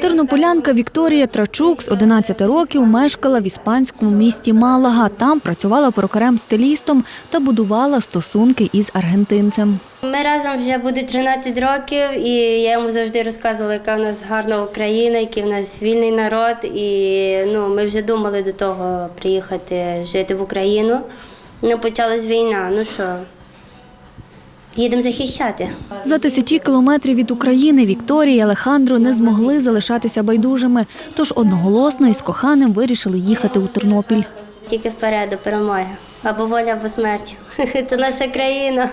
Тернополянка Вікторія Трачук з 11 років мешкала в іспанському місті Малага. Там працювала перукарем-стилістом та будувала стосунки із аргентинцем. Ми разом вже буде 13 років, і я йому завжди розказувала, яка в нас гарна Україна, який в нас вільний народ. І ну, ми вже думали до того приїхати жити в Україну. Ну, почалась війна. Ну що, їдемо захищати. За тисячі кілометрів від України Вікторія і Алехандро не змогли залишатися байдужими, тож одноголосно із коханим вирішили їхати у Тернопіль. Тільки вперед до перемоги. Або воля, або смерть. Це наша країна.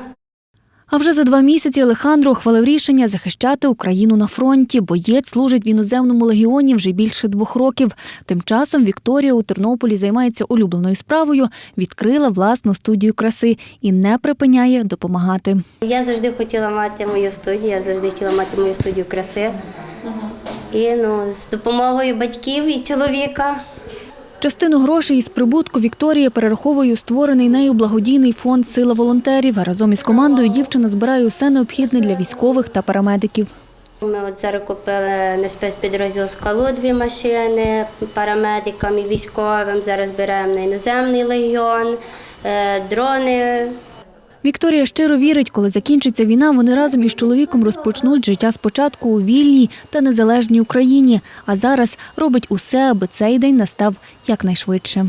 А вже за два місяці Алехандро ухвалив рішення захищати Україну на фронті. Боєць служить в іноземному легіоні вже більше двох років. Тим часом Вікторія у Тернополі займається улюбленою справою, відкрила власну студію краси і не припиняє допомагати. Я завжди хотіла мати мою студію, я завжди хотіла мати мою студію краси. І ну, з допомогою батьків і чоловіка Частину грошей із прибутку Вікторія перераховує у створений нею благодійний фонд Сила волонтерів. Разом із командою дівчина збирає усе необхідне для військових та парамедиків. Ми от зараз купили на спецпідрозділ скалу дві машини парамедикам і військовим. Зараз беремо на іноземний легіон, е, дрони. Вікторія щиро вірить, коли закінчиться війна, вони разом із чоловіком розпочнуть життя спочатку у вільній та незалежній Україні. А зараз робить усе, аби цей день настав якнайшвидше.